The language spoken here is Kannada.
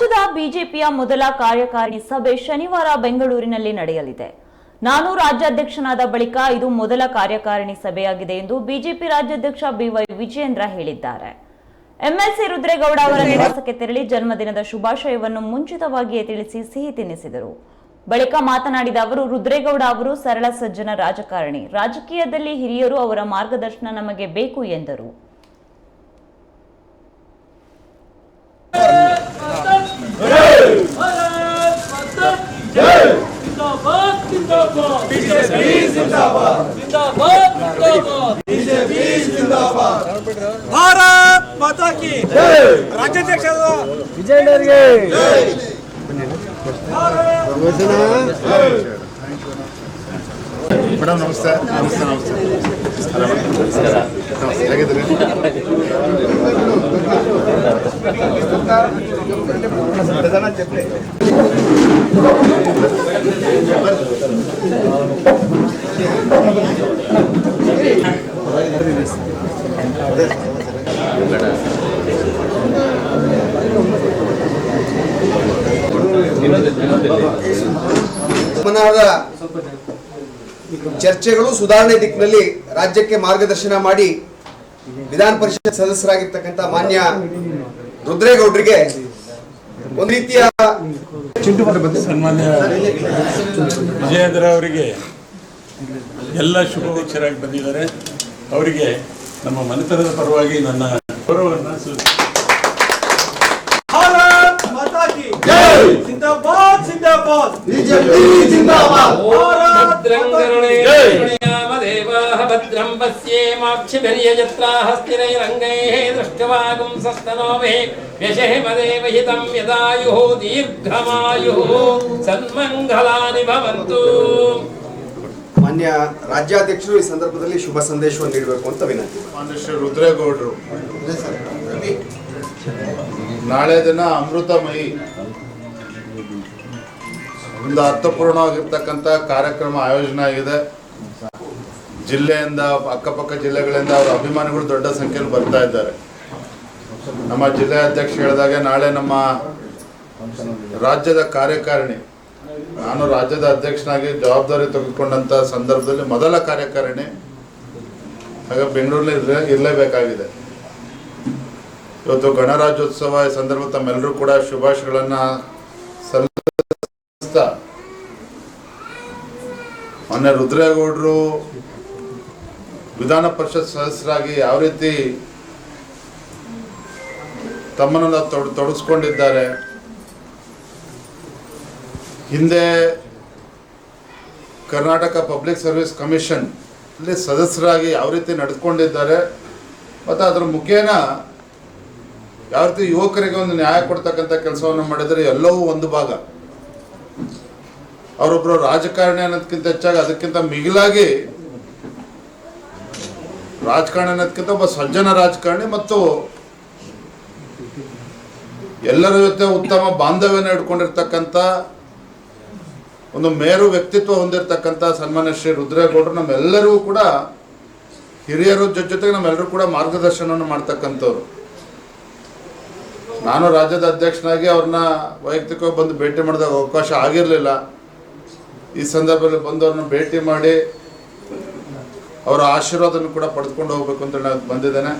ರಾಜ್ಯದ ಬಿಜೆಪಿಯ ಮೊದಲ ಕಾರ್ಯಕಾರಿಣಿ ಸಭೆ ಶನಿವಾರ ಬೆಂಗಳೂರಿನಲ್ಲಿ ನಡೆಯಲಿದೆ. ನಾನು ರಾಜ್ಯಾಧ್ಯಕ್ಷನಾದ ಬಳಿಕ ಇದು ಮೊದಲ ಕಾರ್ಯಕಾರಿಣಿ ಸಭೆಯಾಗಿದೆ ಎಂದು ಬಿಜೆಪಿ ರಾಜ್ಯಾಧ್ಯಕ್ಷ ಬಿವೈ ವಿಜಯೇಂದ್ರ ಹೇಳಿದ್ದಾರೆ. ಎಂಎಲ್ಸಿ ರುದ್ರೇಗೌಡ ಅವರ ನಿವಾಸಕ್ಕೆ ತೆರಳಿ ಜನ್ಮದಿನದ ಶುಭಾಶಯವನ್ನು ಮುಂಚಿತವಾಗಿಯೇ ತಿಳಿಸಿ ಸಿಹಿ ತಿನ್ನಿಸಿದರು. ಬಳಿಕ ಮಾತನಾಡಿದ ಅವರು ರುದ್ರೇಗೌಡ ಅವರು ಸರಳ ಸಜ್ಜನ ರಾಜಕಾರಣಿ. ರಾಜಕೀಯದಲ್ಲಿ ಹಿರಿಯರು ಅವರ ಮಾರ್ಗದರ್ಶನ ನಮಗೆ ಬೇಕು ಎಂದರು. భారత్ మాతాకి. రాజ్యాధ్యక్ష విజయ్ గారికి. మేడం నమస్తే. నమస్తే నమస్తే. ಹೇಗಿದ್ದೀರಿ ಚರ್ಚೆಗಳು ಸುಧಾರಣೆ ದಿಕ್ಕಿನಲ್ಲಿ ರಾಜ್ಯಕ್ಕೆ ಮಾರ್ಗದರ್ಶನ ಮಾಡಿ ವಿಧಾನ ಪರಿಷತ್ ಸದಸ್ಯರಾಗಿರ್ತಕ್ಕಂಥ ಮಾನ್ಯ ರುದ್ರೇಗೌಡರಿಗೆ ಒಂದು ರೀತಿಯ ಸನ್ಮಾನ್ಯ ವಿಜಯೇಂದ್ರ ಅವರಿಗೆ ಎಲ್ಲ ಶುಭಾಶಯರಾಗಿ ಬಂದಿದ್ದಾರೆ. ಅವರಿಗೆ ನಮ್ಮ ಮನೆತನದ ಪರವಾಗಿ ನನ್ನ ಗೌರವವನ್ನು ಭದ್ರಂ ಪಶ್ಯೇಮಾಕ್ಷಿಭಿರ್ಯಜತ್ರಾಹ ಸ್ಥಿರೈರಂಗೈಃ ದೃಷ್ಟವಾಗಂ ಸಸ್ತನೋಮೇ ವ್ಯಷೇಮದೇವಹಿತಂ ಯದಾಯುಃ ದೀರ್ಘಮಾಯುಃ ಸನ್ಮಂಗಲಾನಿ ಭವಂತು. ಮಾನ್ಯ ರಾಜ್ಯಾಧ್ಯಕ್ಷರು ಈ ಸಂದರ್ಭದಲ್ಲಿ ಶುಭ ಸಂದೇಶವನ್ನು ನೀಡಬೇಕು ಅಂತ ವಿನಂತಿ ರುದ್ರೇಗೌಡರು, ನಾಳೆ ದಿನ ಅಮೃತಮಯಿ ಒಂದು ಅರ್ಥಪೂರ್ಣವಾಗಿರ್ತಕ್ಕಂಥ ಕಾರ್ಯಕ್ರಮ ಆಯೋಜನೆ ಆಗಿದೆ. ಜಿಲ್ಲೆಯಿಂದ, ಅಕ್ಕಪಕ್ಕ ಜಿಲ್ಲೆಗಳಿಂದ ಅವರ ಅಭಿಮಾನಿಗಳು ದೊಡ್ಡ ಸಂಖ್ಯೆಯಲ್ಲಿ ಬರ್ತಾ ಇದ್ದಾರೆ. ನಮ್ಮ ಜಿಲ್ಲಾಧ್ಯಕ್ಷ ಹೇಳಿದಾಗೆ ನಾಳೆ ನಮ್ಮ ರಾಜ್ಯದ ಕಾರ್ಯಕಾರಿಣಿ ನಾನು ರಾಜ್ಯದ ಅಧ್ಯಕ್ಷನಾಗಿ ಜವಾಬ್ದಾರಿ ತೆಗೆದುಕೊಂಡಂತ ಸಂದರ್ಭದಲ್ಲಿ ಮೊದಲ ಕಾರ್ಯಕಾರಿಣಿ ಹಾಗೆ ಬೆಂಗಳೂರಲ್ಲಿ ಇರ್ಲೇ- ಇರಲೇಬೇಕಾಗಿದೆ. ಇವತ್ತು ಗಣರಾಜ್ಯೋತ್ಸವ ಸಂದರ್ಭ ತಮ್ಮೆಲ್ಲರೂ ಕೂಡ ಶುಭಾಶಯಗಳನ್ನ ಸಲ್ಲಿಸ್ತಾ ಮೊನ್ನೆ ರುದ್ರೇಗೌಡರು ವಿಧಾನ ಪರಿಷತ್ ಸದಸ್ಯರಾಗಿ ಯಾವ ರೀತಿ ತಮ್ಮನ್ನು ತೊಡ್, ತೊಡಗಿಸ್ಕೊಂಡಿದ್ದಾರೆ ಹಿಂದೆ ಕರ್ನಾಟಕ ಪಬ್ಲಿಕ್ ಸರ್ವಿಸ್ ಕಮಿಷನ್ ಅಲ್ಲಿ ಸದಸ್ಯರಾಗಿ ಯಾವ ರೀತಿ ನಡೆದುಕೊಂಡಿದ್ದಾರೆ ಮತ್ತು ಅದರ ಮುಖೇನ ಯಾವ ರೀತಿ ಯುವಕರಿಗೆ ಒಂದು ನ್ಯಾಯ ಕೊಡ್ತಕ್ಕಂಥ ಕೆಲಸವನ್ನು ಮಾಡಿದರೆ ಎಲ್ಲವೂ ಒಂದು ಭಾಗ. ಅವರೊಬ್ಬರು ರಾಜಕಾರಣಿ ಅನ್ನೋದಕ್ಕಿಂತ ಹೆಚ್ಚಾಗಿ ಅದಕ್ಕಿಂತ ಮಿಗಿಲಾಗಿ ರಾಜಕಾರಣಿ ಅನ್ನೋದಕ್ಕಿಂತ ಒಬ್ಬ ಸಜ್ಜನ ರಾಜಕಾರಣಿ ಮತ್ತು ಎಲ್ಲರ ಜೊತೆ ಉತ್ತಮ ಬಾಂಧವ್ಯನ ಇಟ್ಕೊಂಡಿರ್ತಕ್ಕಂಥ ಒಂದು ಮೇರು ವ್ಯಕ್ತಿತ್ವ ಹೊಂದಿರತಕ್ಕಂಥ ಸನ್ಮಾನ್ಯ ಶ್ರೀ ರುದ್ರೇಗೌಡರು ನಮ್ಮೆಲ್ಲರೂ ಕೂಡ ಹಿರಿಯರ ಜೊತೆ ಜೊತೆಗೆ ನಮ್ಮೆಲ್ಲರೂ ಕೂಡ ಮಾರ್ಗದರ್ಶನವನ್ನು ಮಾಡ್ತಕ್ಕಂಥವ್ರು. ನಾನು ರಾಜ್ಯದ ಅಧ್ಯಕ್ಷನಾಗಿ ಅವ್ರನ್ನ ವೈಯಕ್ತಿಕವಾಗಿ ಬಂದು ಭೇಟಿ ಮಾಡಿದಾಗ ಅವಕಾಶ ಆಗಿರಲಿಲ್ಲ. ಈ ಸಂದರ್ಭದಲ್ಲಿ ಬಂದು ಅವ್ರನ್ನ ಭೇಟಿ ಮಾಡಿ ಅವರ ಆಶೀರ್ವಾದವನ್ನು ಕೂಡ ಪಡೆದುಕೊಂಡು ಹೋಗಬೇಕು ಅಂತ ನಾನು ಬಂದಿದ್ದೇನೆ.